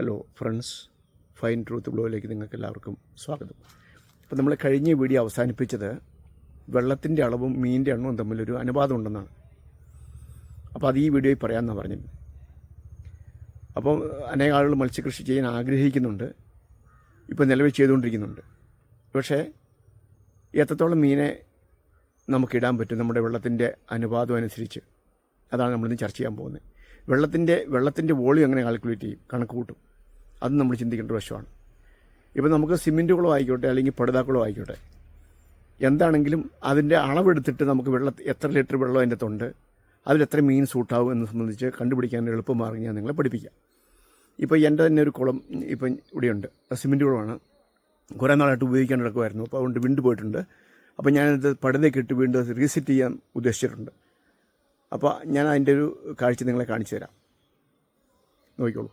Hello friends fine truth ബ്ലോയിലേക്ക് നിങ്ങൾക്ക് എല്ലാവർക്കും സ്വാഗതം. അപ്പോൾ നമ്മൾ കഴിഞ്ഞ വീഡിയോ അവസാനിപ്പിച്ചത് വെള്ളത്തിന്റെ അളവും മീനിന്റെ എണ്ണവും തമ്മിലൊരു അനുപാതം ഉണ്ടെന്നാണ്. അപ്പോൾ അത് ഈ വീഡിയോയിൽ പറയാമെന്നാണ് പറഞ്ഞത്. അപ്പോൾ അനേക ആളുകൾ മത്സ്യകൃഷി ചെയ്യാൻ ആഗ്രഹിക്കുന്നുണ്ട്. ഇപ്പോൾ നിലവിൽ ചെയ്തുകൊണ്ടിരിക്കുന്നുണ്ട്. പക്ഷേ എത്രത്തോളം മീനെ നമുക്കിടാൻ പറ്റും നമ്മുടെ വെള്ളത്തിന്റെ അനുപാതം അനുസരിച്ച്? അതാണ് നമ്മളിന്ന് ചർച്ച ചെയ്യാൻ പോകുന്നത്. വെള്ളത്തിന്റെ വെള്ളത്തിന്റെ വോളിയം എങ്ങനെ കാൽക്കുലേറ്റ് ചെയ്യും? കണക്ക് കൂട്ടും. അത് നമ്മൾ ചിന്തിക്കേണ്ട വശമാണ്. ഇപ്പോൾ നമുക്ക് സിമെന്റ് കുളം ആയിക്കോട്ടെ അല്ലെങ്കിൽ പടുതാക്കുളം ആയിക്കോട്ടെ എന്താണെങ്കിലും അതിന്റെ അളവെടുത്തിട്ട് നമുക്ക് വെള്ള എത്ര ലിറ്റർ വെള്ളം അതിന്റെ തൊണ്ട് അതിൽ എത്ര മീൻ സൂട്ടാവും എന്ന് സംബന്ധിച്ച് കണ്ടുപിടിക്കാൻ എളുപ്പമാർഗം ഞാൻ നിങ്ങളെ പഠിപ്പിക്കാം. ഇപ്പോൾ എന്റെ തന്നെ ഒരു കുളം ഇപ്പം ഇവിടെയുണ്ട്. സിമെന്റ് കുളമാണ്. കുറേ നാളായിട്ട് ഉപയോഗിക്കാൻ നടക്കുമായിരുന്നു അപ്പോൾ അതുകൊണ്ട് വിണ്ട് പോയിട്ടുണ്ട്. അപ്പോൾ ഞാനത് പടുതയൊക്കെ ഇട്ട് വീണ്ടും റീസെറ്റ് ചെയ്യാൻ ഉദ്ദേശിച്ചിട്ടുണ്ട്. അപ്പോൾ ഞാൻ അതിന്റെ ഒരു കാഴ്ച നിങ്ങളെ കാണിച്ചു തരാം. നോക്കിക്കോളൂ.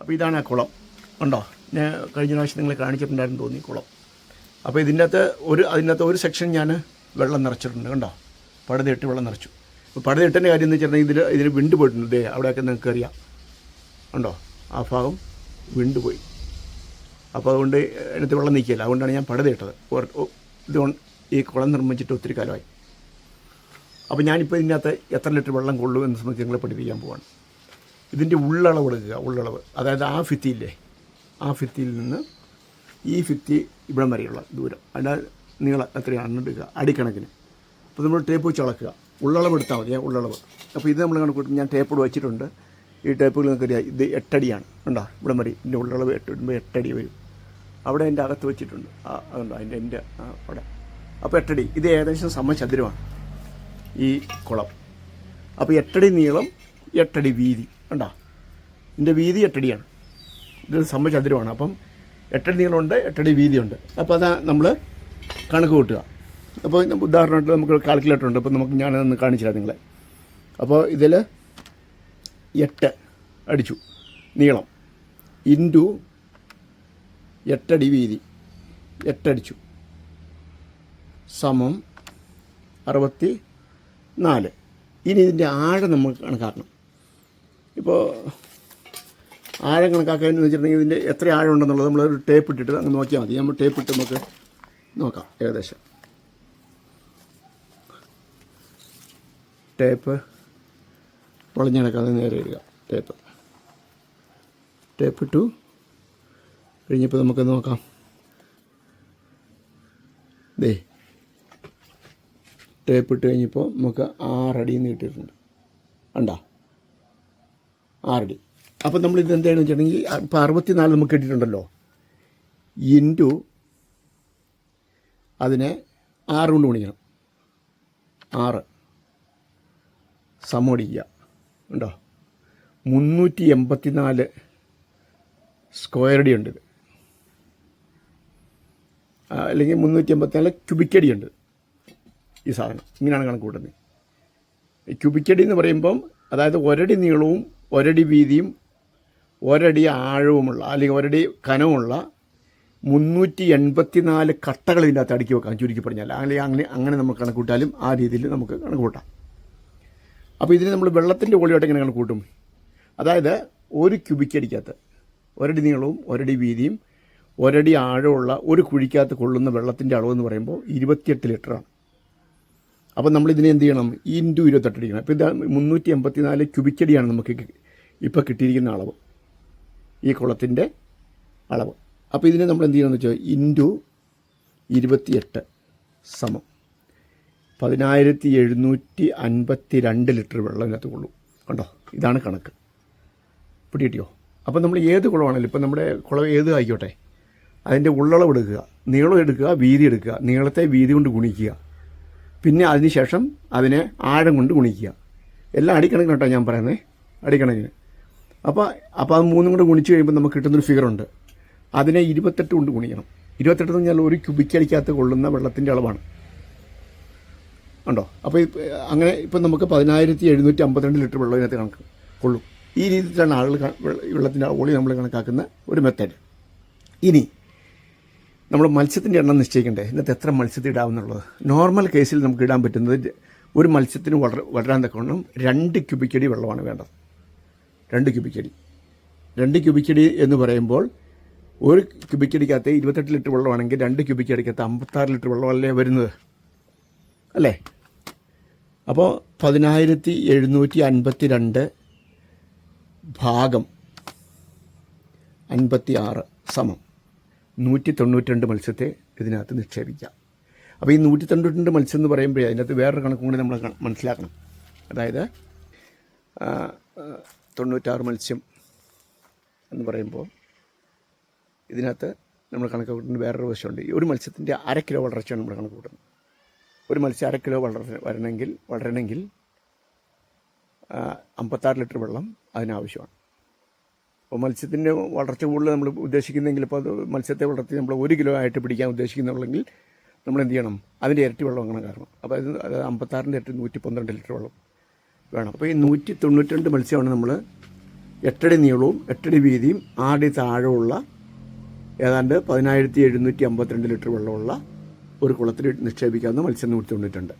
അപ്പോൾ ഇതാണ് ആ കുളം. ഉണ്ടോ ഞാൻ കഴിഞ്ഞ പ്രാവശ്യം നിങ്ങളെ കാണിച്ചിട്ടുണ്ടായിരുന്നു തോന്നി കുളം. അപ്പോൾ ഇതിന്റെ അകത്ത് ഒരു അതിനകത്ത് ഒരു സെക്ഷൻ ഞാൻ വെള്ളം നിറച്ചിട്ടുണ്ട്. കണ്ടോ? പടതിട്ട് വെള്ളം നിറച്ചു. അപ്പോൾ പടതിട്ടന്റെ കാര്യം എന്ന് വെച്ചിട്ടുണ്ടെങ്കിൽ ഇതിൽ ഇതിൽ വിണ്ട് പോയിട്ടുണ്ട്. ദേ അവിടെയൊക്കെ നിങ്ങൾക്ക് അറിയാം. ഉണ്ടോ ആ ഭാഗം വിണ്ട് പോയി. അപ്പോൾ അതുകൊണ്ട് അതിനകത്ത് വെള്ളം നീക്കിയല്ല അതുകൊണ്ടാണ് ഞാൻ പടതിട്ടത് ഇത് ഈ കുളം നിർമ്മിച്ചിട്ട് ഒത്തിരി കാലമായി. അപ്പോൾ ഞാനിപ്പോൾ ഇതിനകത്ത് എത്ര ലിറ്റർ വെള്ളം കൊള്ളും എന്ന് സംബന്ധിച്ച് നിങ്ങളെ പഠിപ്പിക്കാൻ പോവാണ്. ഇതിന്റെ ഉള്ളളവ് എടുക്കുക ഉള്ളളവ്. അതായത് ആ ഫിത്തിയില്ലേ ആ ഫിത്തിയിൽ നിന്ന് ഈ ഫിത്തി ഇവിടം വരെയുള്ള ദൂരം. അതിന്റെ നീളം എത്രയാണ് എടുക്കുക. അടിക്കണക്കിന്. അപ്പോൾ നമ്മൾ ടേപ്പ് വെച്ച് അളക്കുക. ഉള്ളളവ് എടുത്താൽ മതി ഉള്ളളവ്. അപ്പോൾ ഇത് നമ്മൾ കണക്കൂട്ടും ഞാൻ ടേപ്പ് വെച്ചിട്ടുണ്ട്. ഈ ടേപ്പുകൾ നിങ്ങൾക്ക് അറിയാം ഇത് എട്ടടിയാണ്. ഉണ്ടോ ഇവിടം വരെ ഇതിന്റെ ഉള്ളളവ് എട്ട് ഇടുമ്പോൾ എട്ടടി വരും. അവിടെ എന്റെ അകത്ത് വെച്ചിട്ടുണ്ട്. അതുണ്ടോ അതിന്റെ എന്റെ അവിടെ. അപ്പോൾ എട്ടടി. ഇത് ഏകദേശം സമചതുരമാണ്. ഈ കുളം. അപ്പോൾ എട്ടടി നീളം എട്ടടി വീതി. കണ്ടോ? ഇതിന്റെ വീതി എട്ടടിയാണ്. ഇത് സമചതുരമാണ് അപ്പം എട്ടടി നീളമുണ്ട് എട്ടടി വീതിയുണ്ട്. അപ്പോൾ അതാ നമ്മൾ കണക്ക് കൂട്ടുക. അപ്പോൾ ഉദാഹരണമായിട്ട് നമുക്ക് കാൽക്കുലേറ്റർ ഉണ്ട്. അപ്പോൾ നമുക്ക് ഞാനതൊന്ന് കാണിച്ചില്ല നിങ്ങളെ. അപ്പോൾ ഇതിൽ എട്ട് അടിച്ചു. നീളം. ഇന്റു എട്ടടി വീതി. എട്ടടിച്ചു. സമം അറുപത്തി നാല്. ഇനി ഇതിന്റെ ആഴം നമ്മൾ കണക്കാക്കണം. ഇപ്പോൾ ആഴം കണക്കാക്കാമെന്ന് വെച്ചിട്ടുണ്ടെങ്കിൽ ഇതിന്റെ എത്ര ആഴം ഉണ്ടെന്നുള്ളത് നമ്മൾ ഒരു ടേപ്പ് ഇട്ടിട്ട് അങ്ങ് നോക്കിയാൽ മതി. നമ്മൾ ടേപ്പ് ഇട്ട് നമുക്ക് നോക്കാം. ഏകദേശം. ടേപ്പ് പൊളിഞ്ഞിടക്കാതെ നേരെ ഇടുക. ടേപ്പ് ടേപ്പ് ഇട്ടു. കഴിഞ്ഞപ്പോൾ നമുക്ക് നോക്കാം. ദേ ടേപ്പ് ഇട്ട് കഴിഞ്ഞപ്പോൾ നമുക്ക് ആറടിയിൽ നിന്ന് കിട്ടിയിട്ടുണ്ട്. ഉണ്ടോ ആറടി. അപ്പം നമ്മൾ ഇത് എന്താണെന്ന് വെച്ചിട്ടുണ്ടെങ്കിൽ ഇപ്പോൾ അറുപത്തിനാല് നമുക്ക് കിട്ടിയിട്ടുണ്ടല്ലോ. ഇന്റു അതിനെ ആറ് കൊണ്ട് ഗുണിക്കണം. ആറ്. സമോടിക്കുക ഉണ്ടോ മുന്നൂറ്റി എൺപത്തി നാല് സ്ക്വയർ അടി ഉണ്ട് അല്ലെങ്കിൽ മുന്നൂറ്റി എൺപത്തിനാല് ക്യൂബിക്കടി ഉണ്ട് ഈ സാധനം. ഇങ്ങനെയാണ് കണക്ക് കൂട്ടുന്നത്. ക്യൂബിക്കടി എന്ന് പറയുമ്പം അതായത് ഒരടി നീളവും ഒരടി വീതിയും ഒരടി ആഴവുമുള്ള അല്ലെങ്കിൽ ഒരടി കനവുമുള്ള മുന്നൂറ്റി എൺപത്തി നാല് കട്ടകൾ ഇതിന്റെ അകത്ത് അടുക്കി വെക്കാം ചുരുക്കി പറഞ്ഞാൽ. അല്ലെങ്കിൽ അങ്ങനെ അങ്ങനെ നമ്മൾ കണക്ക് കൂട്ടാലും ആ രീതിയിൽ നമുക്ക് കണക്ക് കൂട്ടാം. അപ്പോൾ ഇതിന് നമ്മൾ വെള്ളത്തിന്റെ ഒളിയോട്ട് എങ്ങനെ കണക്ക് കൂട്ടും? അതായത് ഒരു ക്യൂബിക്കടിക്കകത്ത് ഒരടി നീളവും ഒരടി വീതിയും ഒരടി ആഴമുള്ള ഒരു കുഴിക്കകത്ത് കൊള്ളുന്ന വെള്ളത്തിന്റെ എന്ന് പറയുമ്പോൾ ഇരുപത്തിയെട്ട് ലിറ്ററാണ്. അപ്പോൾ നമ്മൾ ഇതിനെ എന്ത് ചെയ്യണം? ഇന്റു ഇരുപത്തെട്ടടിക്കണം അപ്പോൾ ഇത് മുന്നൂറ്റി എൺപത്തി നാല് ക്യൂബിക്കടിയാണ് നമുക്ക് ഇപ്പോൾ കിട്ടിയിരിക്കുന്ന അളവ്. ഈ കുളത്തിന്റെ അളവ്. അപ്പോൾ ഇതിനെ നമ്മൾ എന്ത് ചെയ്യണമെന്ന് വെച്ചാൽ ഇന്റു ഇരുപത്തിയെട്ട് സമം. പതിനായിരത്തി എഴുന്നൂറ്റി അൻപത്തി രണ്ട് ലിറ്റർ വെള്ളം ഇതിനകത്ത് കൊള്ളൂ. കണ്ടോ? ഇതാണ് കണക്ക്. പിടി അപ്പോൾ നമ്മൾ ഏത് കുളമാണെങ്കിലും ഇപ്പോൾ നമ്മുടെ കുളം ഏത് ആയിക്കോട്ടെ? അതിന്റെ ഉള്ളളവ് എടുക്കുക നീളം എടുക്കുക വീതി എടുക്കുക നീളത്തെ വീതി കൊണ്ട് ഗുണിക്കുക. പിന്നെ അതിനുശേഷം അതിനെ ആഴം കൊണ്ട് ഗുണിക്കുക. എല്ലാം അടിക്കണക്കിന് കേട്ടോ ഞാൻ പറയുന്നത് അടിക്കണക്കിന്. അപ്പോൾ അപ്പോൾ അത് മൂന്നും കൂടെ ഗുണിച്ച് കഴിയുമ്പോൾ നമുക്ക് കിട്ടുന്നൊരു ഫിഗറുണ്ട് അതിനെ ഇരുപത്തെട്ട് കൊണ്ട് ഗുണിക്കണം. ഇരുപത്തെട്ട് എന്ന് പറഞ്ഞാൽ ഒരു ക്യുബിക്കടിക്കകത്ത് കൊള്ളുന്ന വെള്ളത്തിന്റെ അളവാണ്. ഉണ്ടോ അപ്പോൾ അങ്ങനെ ഇപ്പം നമുക്ക് പതിനായിരത്തി എഴുന്നൂറ്റി അമ്പത്തിരണ്ട് ലിറ്റർ വെള്ളം ഇതിനകത്ത് കണക്ക് കൊള്ളും. ഈ രീതിയിലാണ് ആളുകൾ വെള്ളത്തിന്റെ ഓളി നമ്മൾ കണക്കാക്കുന്ന ഒരു മെത്തേഡ് ഇനി നമ്മൾ മത്സ്യത്തിന്റെ എണ്ണം നിശ്ചയിക്കണ്ടേ? ഇന്നത്തെ എത്ര മത്സ്യത്തിൽ ഇടാമെന്നുള്ളത് നോർമൽ കേസിൽ നമുക്ക് ഇടാൻ പറ്റുന്നത് ഒരു മത്സ്യത്തിന് വളർ വളരാൻ തക്കവണ്ണം രണ്ട് ക്യൂബിക്കടി വെള്ളമാണ് വേണ്ടത്. രണ്ട് ക്യൂബിക്കടി രണ്ട് ക്യൂബിക്കടി എന്ന് പറയുമ്പോൾ ഒരു ക്യൂബിക്കടിക്കകത്ത് ഇരുപത്തെട്ട് ലിറ്റർ വെള്ളമാണെങ്കിൽ രണ്ട് ക്യൂബിക്കടിക്കകത്ത് അമ്പത്താറ് ലിറ്റർ വെള്ളമല്ലേ വരുന്നത്? അല്ലേ? അപ്പോൾ പതിനായിരത്തി എഴുന്നൂറ്റി അൻപത്തി രണ്ട് ഭാഗം അൻപത്തി ആറ് സമം. നൂറ്റി തൊണ്ണൂറ്റിരണ്ട് മത്സ്യത്തെ ഇതിനകത്ത് നിക്ഷേപിക്കാം. അപ്പോൾ ഈ നൂറ്റി തൊണ്ണൂറ്റിരണ്ട് മത്സ്യം എന്ന് പറയുമ്പോഴേ അതിനകത്ത് വേറൊരു കണക്കും കൂടി നമ്മൾ മനസ്സിലാക്കണം. അതായത് തൊണ്ണൂറ്റാറ് മത്സ്യം എന്ന് പറയുമ്പോൾ ഇതിനകത്ത് നമ്മൾ കണക്ക് കൂട്ടുന്ന വേറൊരു വശമുണ്ട്. ഈ ഒരു മത്സ്യത്തിന്റെ അര കിലോ വളർച്ചയാണ് നമ്മൾ കണക്ക് കൂട്ടുന്നത്. ഒരു മത്സ്യം അര കിലോ വളർ വരണമെങ്കിൽ വളരണമെങ്കിൽ അമ്പത്താറ് ലിറ്റർ വെള്ളം അതിനാവശ്യമാണ്. അപ്പോൾ മത്സ്യത്തിന്റെ വളർച്ച കൂടുതൽ നമ്മൾ ഉദ്ദേശിക്കുന്നെങ്കിൽ ഇപ്പോൾ അത് മത്സ്യത്തെ വളർത്തി നമ്മൾ ഒരു കിലോ ആയിട്ട് പിടിക്കാൻ ഉദ്ദേശിക്കുന്നുള്ളെങ്കിൽ നമ്മൾ എന്ത് ചെയ്യണം? അതിന്റെ ഇരട്ടി വെള്ളം അങ്ങനെ കാരണം. അപ്പോൾ അത് അത് അമ്പത്താറിന്റെ ഇരട്ടി നൂറ്റി പന്ത്രണ്ട് ലിറ്റർ വെള്ളം വേണം. അപ്പോൾ ഈ നൂറ്റി തൊണ്ണൂറ്റി മത്സ്യമാണ് നമ്മൾ എട്ടടി നീളവും എട്ടടി വീതിയും ആടി താഴെയുള്ള ഏതാണ്ട് പതിനായിരത്തി എഴുന്നൂറ്റി അമ്പത്തിരണ്ട് ലിറ്റർ വെള്ളമുള്ള ഒരു കുളത്തിൽ നിക്ഷേപിക്കാവുന്ന മത്സ്യം നൂറ്റി തൊണ്ണൂറ്റിരണ്ട്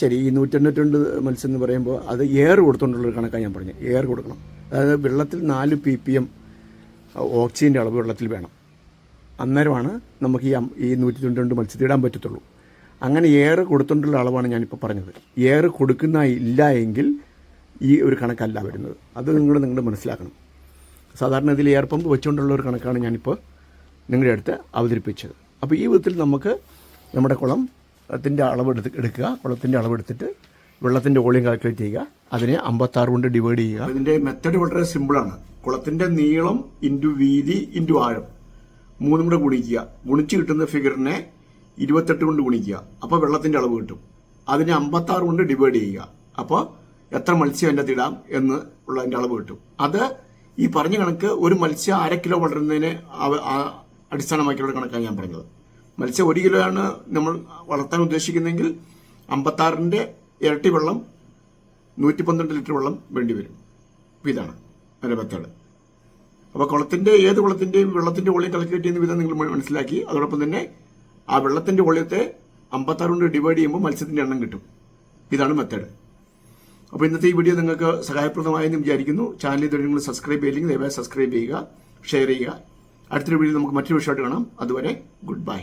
ശരി ഈ നൂറ്റി തൊണ്ണൂറ്റിരണ്ട് മത്സ്യം എന്ന് പറയുമ്പോൾ അത് എയർ കൊടുത്തുകൊണ്ടുള്ളൊരു കണക്കാണ് ഞാൻ പറഞ്ഞത്. എയർ കൊടുക്കണം. അതായത് വെള്ളത്തിൽ നാല് പി പി എം ഓക്സിജന്റെ അളവ് വെള്ളത്തിൽ വേണം. അന്നേരമാണ് നമുക്ക് ഈ ഈ നൂറ്റി തൊണ്ണൂറ്റി മത്സ്യത്തിൽ ഇടാൻ പറ്റത്തുള്ളൂ. അങ്ങനെ ഏറ് കൊടുത്തുകൊണ്ടുള്ള അളവാണ് ഞാനിപ്പോൾ പറഞ്ഞത്. ഏറ് കൊടുക്കുന്ന ഇല്ല എങ്കിൽ ഈ ഒരു കണക്കല്ല വരുന്നത്. അത് നിങ്ങൾ നിങ്ങൾ മനസ്സിലാക്കണം. സാധാരണ ഇതിൽ എയർ പമ്പ് വെച്ചുകൊണ്ടുള്ള ഒരു കണക്കാണ് ഞാനിപ്പോൾ നിങ്ങളുടെ അടുത്ത് അവതരിപ്പിച്ചത്. അപ്പോൾ ഈ വിധത്തിൽ നമുക്ക് നമ്മുടെ കുളം ത്തിന്റെ അളവെടുത്ത് എടുക്കുക. കുളത്തിന്റെ അളവെടുത്തിട്ട് വെള്ളത്തിന്റെ വോളിയം കാൽക്കുലേറ്റ് ചെയ്യുക. അതിനെ അമ്പത്താറ് കൊണ്ട് ഡിവൈഡ് ചെയ്യുക. അതിന്റെ മെത്തേഡ് വളരെ സിമ്പിളാണ് കുളത്തിന്റെ നീളം ഇന്റു വീതി ഇന്റു ആഴം. മൂന്നും കൂടെ ഗുണിക്കുക. ഗുണിച്ച് കിട്ടുന്ന ഫിഗറിനെ ഇരുപത്തെട്ട് കൊണ്ട് ഗുണിക്കുക. അപ്പോൾ വെള്ളത്തിന്റെ അളവ് കിട്ടും. അതിനെ അമ്പത്താറ് കൊണ്ട് ഡിവൈഡ് ചെയ്യുക. അപ്പോൾ എത്ര മത്സ്യം അതിന്റെ ഇടാം എന്ന് ഉള്ളതിന്റെ അളവ് കിട്ടും. അത് ഈ പറഞ്ഞ കണക്ക് ഒരു മത്സ്യം അര കിലോ വളരുന്നതിന് അടിസ്ഥാനമാക്കിയുള്ള കണക്കാണ് ഞാൻ പറഞ്ഞത്. മത്സ്യം ഒരു കിലോ ആണ് നമ്മൾ വളർത്താൻ ഉദ്ദേശിക്കുന്നതെങ്കിൽ അമ്പത്താറിന്റെ ഇരട്ടി വെള്ളം നൂറ്റി പന്ത്രണ്ട് ലിറ്റർ വെള്ളം വേണ്ടി വരും. ഇതാണ് അതിന്റെ മെത്തേഡ്. അപ്പോൾ കുളത്തിന്റെ ഏത് കുളത്തിന്റെയും വെള്ളത്തിന്റെ വോളിയം കാൽക്കുലേറ്റ് ചെയ്യുന്ന വിധം നിങ്ങൾ മനസ്സിലാക്കി. അതോടൊപ്പം തന്നെ ആ വെള്ളത്തിന്റെ വോളിയത്തെ അമ്പത്താറ് കൊണ്ട് ഡിവൈഡ് ചെയ്യുമ്പോൾ മത്സ്യത്തിന്റെ എണ്ണം കിട്ടും. ഇതാണ് മെത്തേഡ്. അപ്പോൾ ഇന്നത്തെ ഈ വീഡിയോ നിങ്ങൾക്ക് സഹായപ്രദമായെന്ന് വിചാരിക്കുന്നു. ചാനൽ ഇതുവരെ നിങ്ങൾ സബ്സ്ക്രൈബ് ചെയ്യില്ലെങ്കിൽ ദയവായി സബ്സ്ക്രൈബ് ചെയ്യുക ഷെയർ ചെയ്യുക. അടുത്തൊരു വീഡിയോ നമുക്ക് മറ്റൊരു വിഷയമായിട്ട് കാണാം. അതുവരെ ഗുഡ് ബൈ